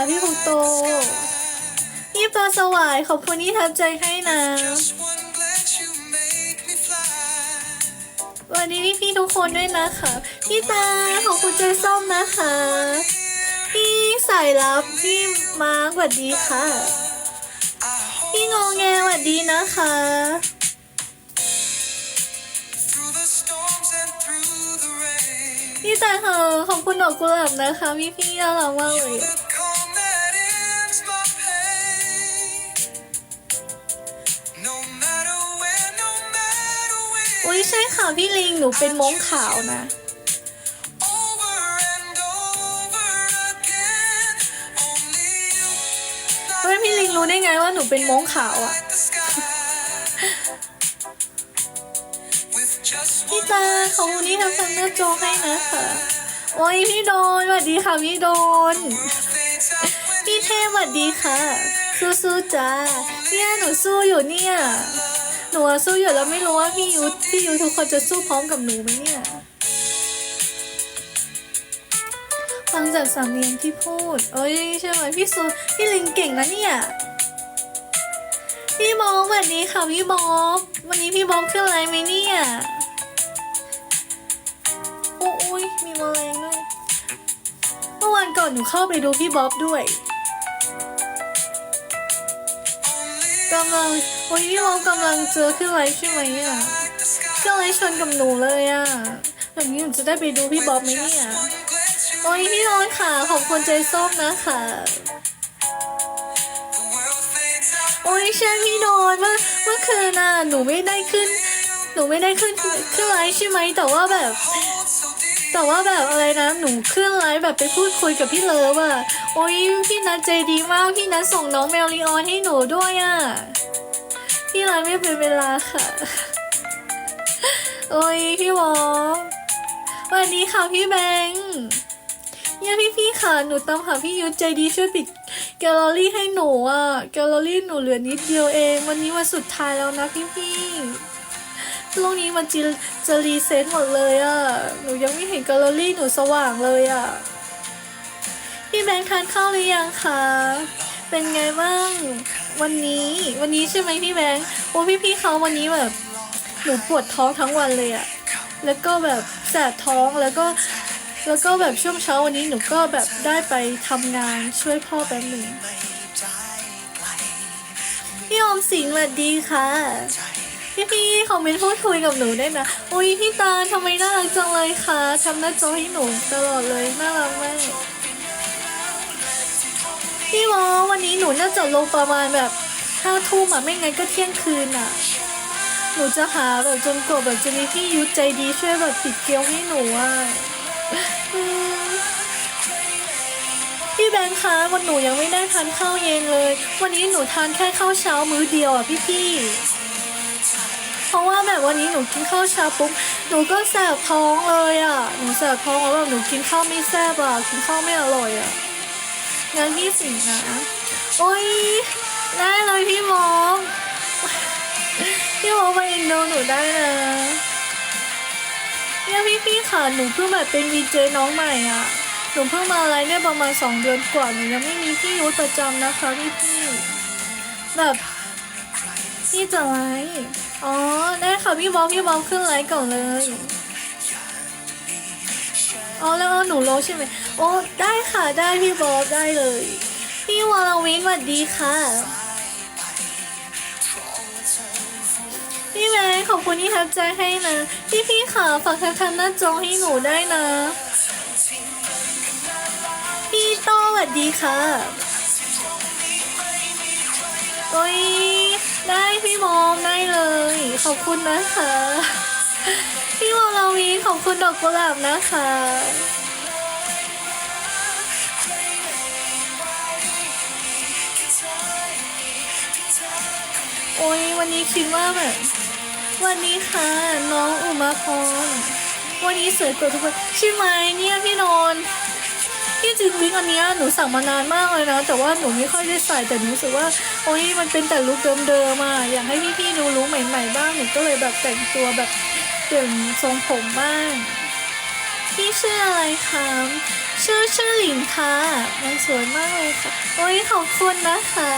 พี่ภูโตพี่ปลาสวายขอบคุณที่ทับใจให้นะวัสดีพี่พี่ทุกคนด้วยนะคะ พี่ตาขอบคุณใจส้มนะคะ พี่สายลับพี่มาร์คสวัสดีค่ะ พี่งงแงสวัสดีนะคะพี่ตาเธอขอบคุณดอกกุหลาบนะคะพี่พี่น่ารักมากเลย อุ้ยใช่ค่ะพี่ลิงหนูเป็นม้งขาวนะเฮ้ยพี่ลิงรู้ได้ไงว่าหนูเป็นม้งขาวอะพี่ตาขอบคุณที่ทำซัมเมอร์โจให้นะคะโอ้ยพี่โดนสวัสดีค่ะพี่โดน พี่เทพสวัสดีค่ะ สู้ๆจ้าเนี่ยหนูสู้อยู่เนี่ย หนูสู้อยู่แล้วไม่รู้ว่าพี่ยุทธพี่ยุทธทุกคนจะสู้พร้อมกับหนูไหมเนี่ยฟังจากสำเนียงที่พูด เอ้ยใช่ไหมพี่ซูพี่ลิงเก่งนะเนี่ยพี่บอมสวัสดีค่ะพี่บอมวันนี้พี่บอมขึ้นอะไรไหมเนี่ยโอ้ยมีแมลงด้วยเมื่อวันก่อนหนูเข้าไปดูพี่บ๊อบด้วย กำลังโอ้ยพี่บ๊อบกำลังเจอขึ้นไลฟ์ใช่ไหมอะขึ้นไลฟ์ชนกับหนูเลยอะแบบนี้หนูจะได้ไปดูพี่บ๊อบไหมเนี่ยโอ้ยพี่น้อยค่ะขอบคุณใจส้มนะคะโอ้ยใช่พี่นอนเมื่อเมื่อคืนน่ะหนูไม่ได้ขึ้น หนูไม่ได้ขึ้นขึ้นไลฟ์ใช่ไหมแต่ว่าแบบ แต่ว่าแบบอะไรนะหนูขึ้นไลฟ์แบบไปพูดคุยกับพี่เลิฟอะโอ้ยพี่นัทใจดีมากพี่นัทส่งน้องแมวลีออนให้หนูด้วยอะพี่ไลฟ์ไม่เป็นเวลาค่ะ โอ้ยพี่วอสวัสดีค่ะพี่แบงค์เนี่ยพี่พี่ค่ะหนูตามหาพี่ยุทธใจดีช่วยปิดแกลเลอรี่ให้หนูอะแกลเลอรี่หนูเหลือนิดเดียวเอง วันนี้วันสุดท้ายแล้วนะพี่พี่ โลกนี้มันจะจะรีเซ็ตหมดเลยอะ่ะ หนูยังไม่เห็นแกลเลอรี่หนูสว่างเลยอะ่ะ พี่แบงค์ทานข้าวหรือยังคะ เป็นไงบ้าง วันนี้วันนี้ใช่ไหมพี่แบงค์ โอ้พี่พี่เขาวันนี้แบบ หนูปวดท้องทั้งวันเลยอะ่ะ แล้วก็แบบแสบท้องแล้วก็แล้วก็แบบช่วงเช้าวันนี้หนูก็แบบได้ไปทำงานช่วยพ่อแป๊บหนึ่งพี่ออมสิงห์สวัสดีค่ะ พี่พี่ๆคอมเมนต์พูดคุยกับหนูได้นะโอ้ยพี่ตาทำไมน่ารักจังเลยคะทำหน้าจอให้หนูตลอดเลยน่ารักมากพี่วอวันนี้หนูน่าจะลงประมาณแบบห้าทุ่มอะไม่งั้นก็เที่ยงคืนอะ หนูจะหาแบบจนกว่าแบบจะมีพี่ยุทธใจดีช่วยแบบปิดเกลียวให้หนูอะพี่แบงค์คะวันหนูยังไม่ได้ทานข้าวเย็นเลย วันนี้หนูทานแค่ข้าวเช้ามื้อเดียวอะพี่พี่ เพราะว่าแบบวันนี้หนูกินข้าวเช้าปุ๊บหนูก็แสบท้องเลยอะหนูแสบท้องแล้วแบบหนูกินข้าวไม่แซ่บอะกินข้าวไม่อร่อยอะงั้นพี่สิงนะโอ๊ยได้เลยพี่มองพี่มองไปอ็นโดหนูได้นะเนี่ยพี่พี่ๆค่ะหนูเพิ่งแบบเป็นวีเจน้องใหม่อะหนูเพิ่งมาอะไรเนี่ยประมาณสองเดือนกว่าหนูยังไม่มีพี่ยุทธประจำนะคะพี่พี่ๆแบบพี่จะไลฟ์ อ๋อ ได้ค่ะพี่บอมพี่บอมขึ้นไลฟ์ก่อนเลย อ๋อ แล้วเอหนูลงใช่ไหมโอ้ได้ค่ะ ได้พี่บอมได้เลย พี่วรวิทย์สวัสดีค่ะ พี่แม่ขอบคุณที่ทับใจให้นะ พี่พี่ค่ะฝากทักทายหน้าจอให้หนูได้นะ พี่โตสวัสดีค่ะโอ้ย ได้พี่บอมได้เลย ขอบคุณนะคะ พี่วอลวีขอบคุณดอกกุหลาบนะคะโอ้ยวันนี้คิดว่าแบบ วันนี้ค่ะ น้องอุมาพรวันนี้สวยกว่าทุกคนใช่ไหมเนี่ยพี่นนท์ ที่จริงวิกอันนี้หนูสั่งมานานมากเลยนะ แต่ว่าหนูไม่ค่อยได้ใส่แต่หนูรู้สึกว่าโอ้ยมันเป็นแต่ลุคเดิมๆอะอยากให้พี่ๆดูลุคใหม่ ๆ บ้างหนูก็เลยแบบแต่งตัวแบบเปลี่ยนทรงผมบ้างพี่ชื่ออะไรคะชื่อชื่อหลินค่ะมันสวยมากเลยค่ะโอ้ยขอบคุณนะคะ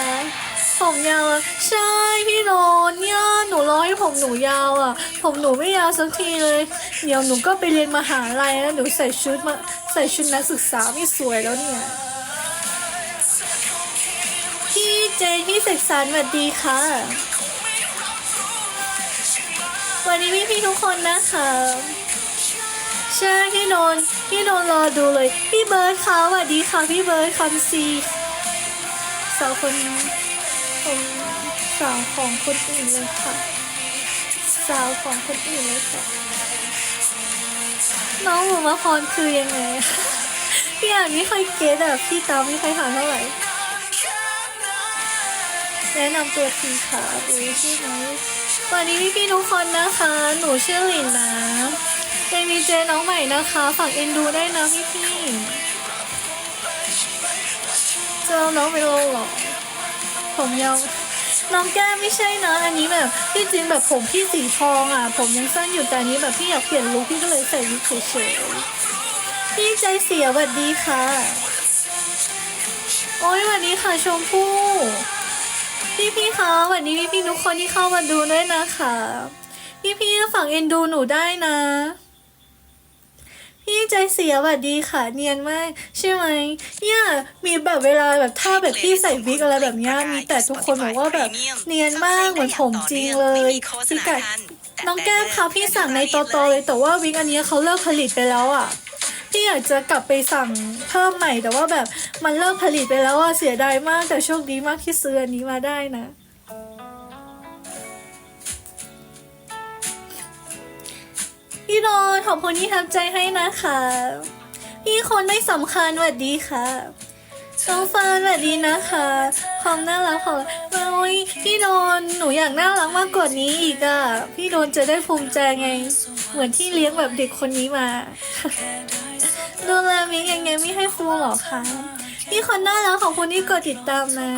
ผมยาวอะใช่พี่โนนเนี่ยหนูรอให้ผมหนูยาวอะผมหนูไม่ยาวสักทีเลย เดี๋ยวหนูก็ไปเรียนมหาลัยแล้วหนูใส่ชุดมาใส่ชุดนักศึกษาไม่สวยแล้วเนี่ยพี่เจนพี่เสกสรรสวัสดีค่ะ วันนี้พี่พี่ทุกคนนะคะใช่พี่โนนพี่โนนรอดูเลย พี่เบิร์ดค่ะสวัสดีค่ะพี่เบิร์ดคำซีสาวคน คนสาวของคนอื่นเลยค่ะ สาวของคนอื่นเลยค่ะ น้องหมูมาพรคือยังไงพี่อ่านไม่ค่อยเก็ตอะพี่ตามไม่ค่อยหาเท่าไหร่แนะนำตัวทีค่ะดูใช่ไหมสวัสดีพี่พี่ทุกคนนะคะ หนูชื่อหลินนะเป็นดีเจน้องใหม่นะคะฝากเอ็นดูได้นะพี่พี่เจอน้องไปลงหรอ ผมยาวน้องแก้มไม่ใช่นะอันนี้แบบที่จริงแบบผมพี่สีทองอะ ผมยังสั้นอยู่แต่อันนี้แบบพี่อยากเปลี่ยนลุคพี่ก็เลยใส่วิกเฉยๆพี่ใจเสียสวัสดีค่ะ โอ้ยสวัสดีค่ะชมพู่พี่พี่คะสวัสดีพี่พี่ทุกคนที่เข้ามาดูด้วยนะคะ พี่พี่ฝั่งเอ็นดูหนูได้นะ พี่ใจเสียสวัสดีค่ะ เนียนมาก ใช่ไหมเนี่ยมีแบบเวลาแบบถ้าแบบพี่ใส่วิกอะไรแบบเนี้ยมีแต่ทุกคนบอกว่าแบบเนียนมากเหมือนผมจริงเลยพี่กัดน้องแก้มคะพี่สั่งในโตโตๆเลยแต่ว่าวิกอันเนี้ยเขาเลิกผลิตไปแล้วอะพี่อยากจะกลับไปสั่งเพิ่มใหม่แต่ว่าแบบมันเลิกผลิตไปแล้วอะเสียดายมากแต่โชคดีมากที่ซื้ออันนี้มาได้นะ พี่โดนขอบคุณที่ทับใจให้นะคะ พี่คนไม่สำคัญสวัสดีค่ะน้องเฟิร์นสวัสดีนะคะ ความน่ารักของโอ้ยพี่โดนหนูอยากน่ารักมากกว่านี้อีกอะ พี่โดนจะได้ภูมิใจไง เหมือนที่เลี้ยงแบบเด็กคนนี้มาดูแลมิกยังไงไม่ให้ฟูหรอคะพี่คนน่ารักของคุณที่กดติดตามนะ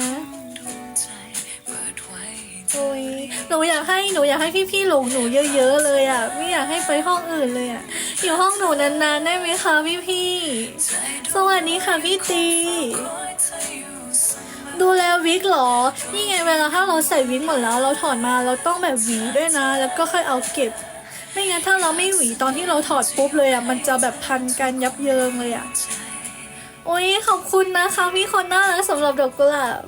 โอ้ยหนูอยากให้หนูอยากให้พี่ๆหลงหนูเยอะๆเลยอะไม่อยากให้ไปห้องอื่นเลยอะอยู่ห้องหนูนานๆได้ไหมคะพี่ๆสวัสดีค่ะพี่ตีดูแลวิกเหรอ นี่ไงเวลาถ้าเราใส่วิกหมดแล้ว เราถอดมาเราต้องแบบหวีด้วยนะ แล้วก็ค่อยเอาเก็บ ไม่งั้นถ้าเราไม่หวีตอนที่เราถอดปุ๊บเลยอะมันจะแบบพันกันยับเยิงเลยอะโอ้ยขอบคุณนะคะพี่คนน่ารักสำหรับดอกกุหลาบ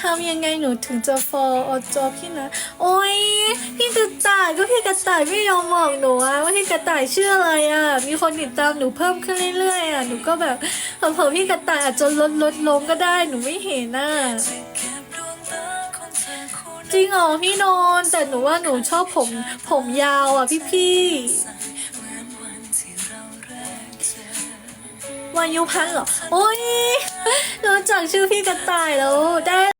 ทำยังไงหนูถึงจะฟอลอจอพี่นะ โอ้ยพี่กระต่ายก็พี่กระต่ายไม่ยอมบอกหนูอะว่าพี่กระต่ายชื่ออะไรอะมีคนติดตามหนูเพิ่มขึ้นเรื่อยๆอะหนูก็แบบเผลอๆพี่กระต่ายอาจจะลดลดลงก็ได้หนูไม่เห็นอะจริงเหรอพี่นนท์แต่หนูว่าหนูชอบผมผมยาวอะพี่พี่ๆวายุพันธ์เหรอ โอ้ยรู้จักชื่อพี่กระต่ายแล้วได้